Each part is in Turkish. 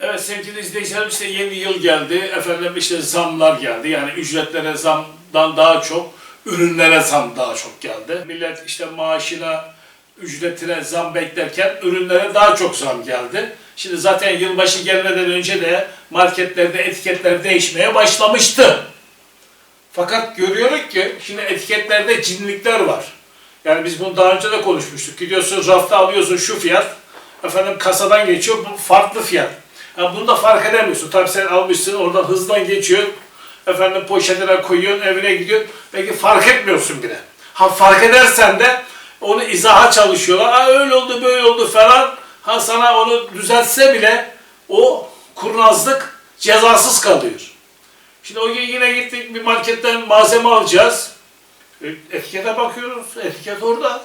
Evet sevgili izleyicilerim işte yeni yıl geldi. Efendim işte zamlar geldi. Yani ücretlere zamdan daha çok ürünlere zam daha çok geldi. Millet işte maaşına, ücretine zam beklerken ürünlere daha çok zam geldi. Şimdi zaten yılbaşı gelmeden önce de marketlerde etiketler değişmeye başlamıştı. Fakat görüyoruz ki şimdi etiketlerde cinlikler var. Yani biz bunu daha önce de konuşmuştuk. Gidiyorsun rafta alıyorsun şu fiyat. Efendim kasadan geçiyor bu farklı fiyat. Ha, bunu da fark edemiyorsun. Tabii sen almışsın oradan hızdan geçiyor. Efendim poşetine koyuyorsun evine gidiyorsun. Belki fark etmiyorsun bile. Ha fark edersen de onu izaha çalışıyorlar. Ha öyle oldu böyle oldu falan. Ha sana onu düzeltse bile o kurnazlık cezasız kalıyor. Şimdi o gün yine gittik bir marketten malzeme alacağız. E, Etikete bakıyoruz. Etiket orada.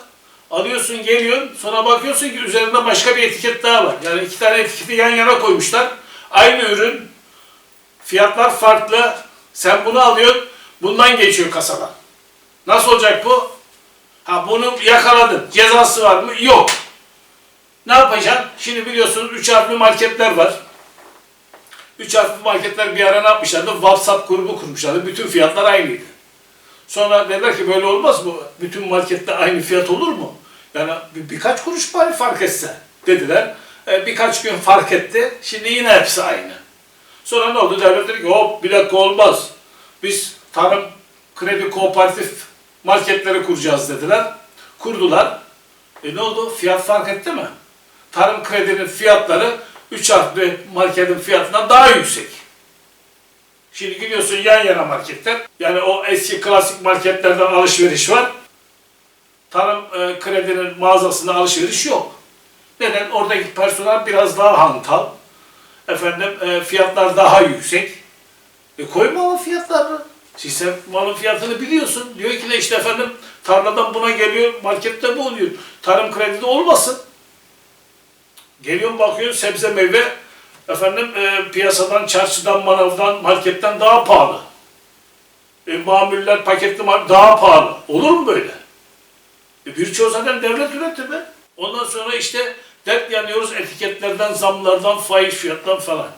Alıyorsun geliyorsun. Sonra bakıyorsun ki üzerinde başka bir etiket daha var. Yani iki tane etiketi yan yana koymuşlar. Aynı ürün. Fiyatlar farklı. Sen bunu alıyorsun. Bundan geçiyor kasadan. Nasıl olacak bu? Ha bunu yakaladın. Cezası var mı? Yok. Ne yapacaksın? Şimdi biliyorsunuz üç harfli marketler var. Üç harfli marketler bir ara ne yapmışlardı? WhatsApp grubu kurmuşlardı. Bütün fiyatlar aynıydı. Sonra dediler ki böyle olmaz mı? Bütün markette aynı fiyat olur mu? Yani bir, birkaç kuruş bari fark etse dediler. E, birkaç gün fark etti. Şimdi yine hepsi aynı. Sonra ne oldu? Devlet dedi ki hop bir dakika olmaz. Biz tarım kredi kooperatif marketleri kuracağız dediler. Kurdular. E ne oldu? Fiyat fark etti mi? Tarım kredinin fiyatları 3 harfli marketin fiyatından daha yüksek. Şimdi gidiyorsun yan yana marketler. Yani o eski klasik marketlerden alışveriş var. Tarım e, kredinin mağazasında alışveriş yok. Neden? Oradaki personel biraz daha hantal. Efendim e, fiyatlar daha yüksek. E koyma o fiyatlarını. Siz sen malın fiyatını biliyorsun. Diyor ki de işte efendim tarladan buna geliyor, markette bu oluyor. Tarım kredide olmasın. Geliyorsun bakıyorsun sebze meyve efendim e, piyasadan, çarşıdan, manavdan, marketten daha pahalı. E, mamuller, paketli daha pahalı. Olur mu böyle? E, birçoğu zaten devlet üretti be. Ondan sonra işte dert yanıyoruz etiketlerden, zamlardan, faiz fiyattan falan.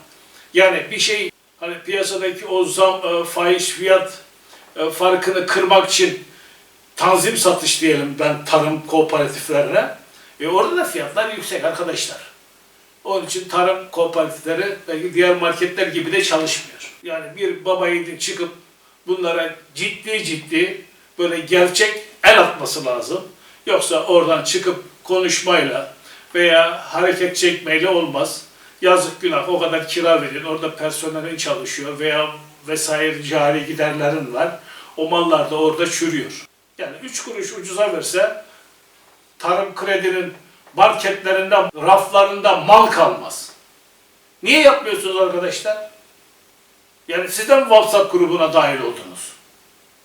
Yani bir şey hani piyasadaki o zam, e, faiz fiyat e, farkını kırmak için tanzim satış diyelim ben tarım kooperatiflerine. E orada da fiyatlar yüksek arkadaşlar. Onun için tarım kooperatifleri belki diğer marketler gibi de çalışmıyor. Yani bir baba yiğidin çıkıp bunlara ciddi ciddi böyle gerçek el atması lazım. Yoksa oradan çıkıp konuşmayla veya hareket çekmeyle olmaz. Yazık günah o kadar kira verin, orada personelin çalışıyor veya vesaire cari giderlerin var. O mallar da orada çürüyor. Yani üç kuruş ucuza verse tarım kredinin marketlerinde, raflarında mal kalmaz. Niye yapmıyorsunuz arkadaşlar? Yani siz de mi WhatsApp grubuna dahil oldunuz?